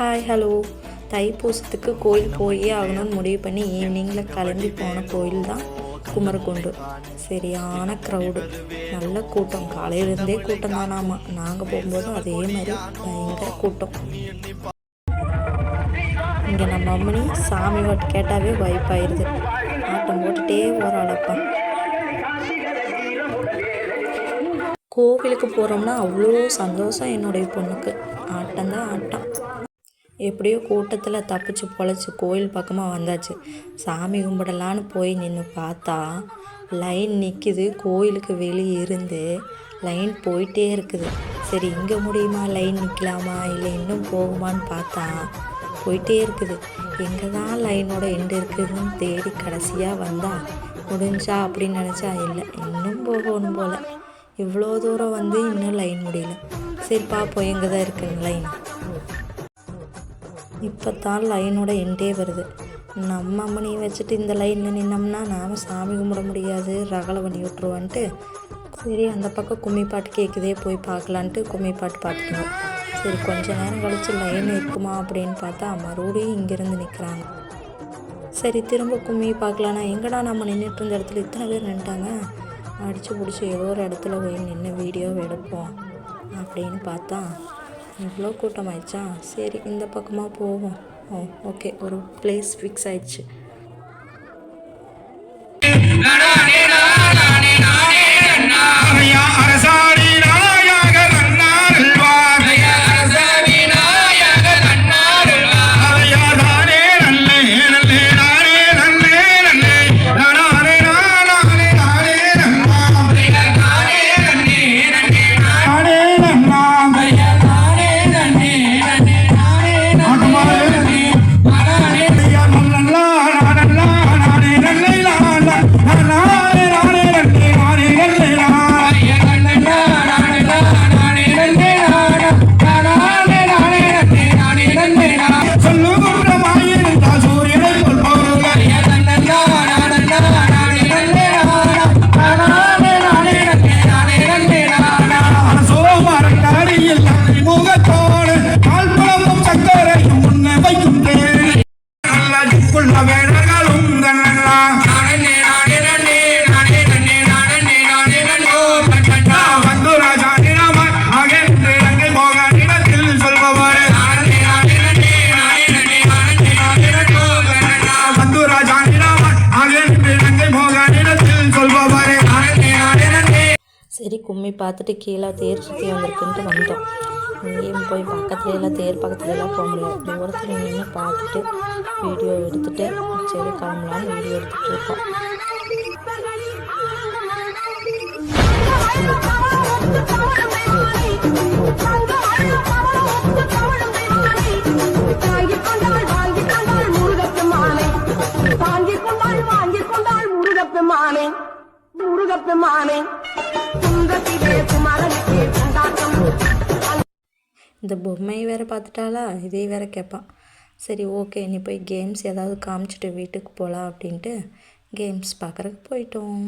Hi hello தைப்பூசத்துக்கு கோயில் போயே ஆகணும்னு முடிவு பண்ணி ஈவினிங்கில் கிளம்பி போன கோயில் தான் குமரகுண்டு. சரியான க்ரௌடு நல்ல கூட்டம். காலையிலேருந்தே கூட்டம் தானாமா நாங்கள் போகும்போதும் அதே மாதிரி பயங்கர கூட்டம். இங்கே நம்ம அம்மனி சாமி வாட்டு கேட்டாவே வைப்பாயிருது ஆட்டம் போட்டுட்டே போகிறாளப்பா கோவிலுக்கு போகிறோம்னா அவ்வளோ சந்தோஷம் என்னுடைய பொண்ணுக்கு. ஆட்டம் தான் ஆட்டம். எப்படியோ கூட்டத்தில் தப்பிச்சு பொழைச்சி கோயில் பக்கமாக வந்தாச்சு. சாமி கும்பிடலான்னு போய் நின்று பார்த்தா லைன் நிற்கிது கோயிலுக்கு வெளியே இருந்து லைன் போயிட்டே இருக்குது. சரி இங்கே முடியுமா? லைன் நிற்கலாமா இல்லை இன்னும் போகுமான்னு பார்த்தா போயிட்டே இருக்குது. எங்கே தான் லைனோட எண்டு இருக்குதுன்னு தேடி கடைசியாக வந்தா முடிஞ்சா அப்படின்னு நினச்சா இல்லை இன்னும் போகணும் போல். இவ்வளோ தூரம் வந்து இன்னும் லைன் முடியல. சரி பார்ப்போம் எங்கே தான் இருக்குங்க லைன் இப்போ தான் லைனோட எண்டே வருது. நம்ம அம்மனையை வச்சுட்டு இந்த லைனில் நின்னோம்னா நாம் சாமி கும்பிட முடியாது. ரகலை பண்ணி விட்ருவான்ட்டு சரி அந்த பக்கம் கும்மி பாட்டு கேட்குதே போய் பார்க்கலான்ட்டு கும்மி பாட்டு பார்த்துக்கணும் சரி கொஞ்ச நேரம் கழித்து லைன் இருக்குமா அப்படின்னு பார்த்தா மறுபடியும் இங்கேருந்து நிற்கிறாங்க சரி திரும்ப கும்மி பார்க்கலான்னா எங்கடா நம்ம நின்றுட்டு இருந்த இடத்துல இத்தனை பேர் நின்ட்டாங்க அடித்து பிடிச்சி ஏதோ ஒரு இடத்துல போய் நின்று வீடியோ எடுப்போம் அப்படின்னு பார்த்தா இவ்வளோ கூட்டமாயிடுச்சா? சரி இந்த பக்கமாக போவோம். ஓ ஓகே ஒரு பிளேஸ் ஃபிக்ஸ் ஆயிடுச்சு. சரி கும்மி பார்த்துட்டு கீழே தேர் சுற்றி வந்திருக்குன்ட்டு வந்தோம் இங்கேயும் போய் பக்கத்துல எல்லாம் தேர் பக்கத்துல எல்லாம் போக முடியாது. தூரத்தில் நின்று பார்த்துட்டு வீடியோ எடுத்துட்டு சரி கிளம்பலான்னு வீடியோ எடுத்துகிட்டு இருக்கோம். கொண்டாட்டம். இந்த பொம்மையை வேற பார்த்துட்டாளா? இதே வேற கேட்பான் சரி ஓகே நீ போய் கேம்ஸ் ஏதாவது காமிச்சிட்டு வீட்டுக்கு போகலாம் அப்படின்ட்டு கேம்ஸ் பார்க்குறதுக்கு போயிட்டோம்.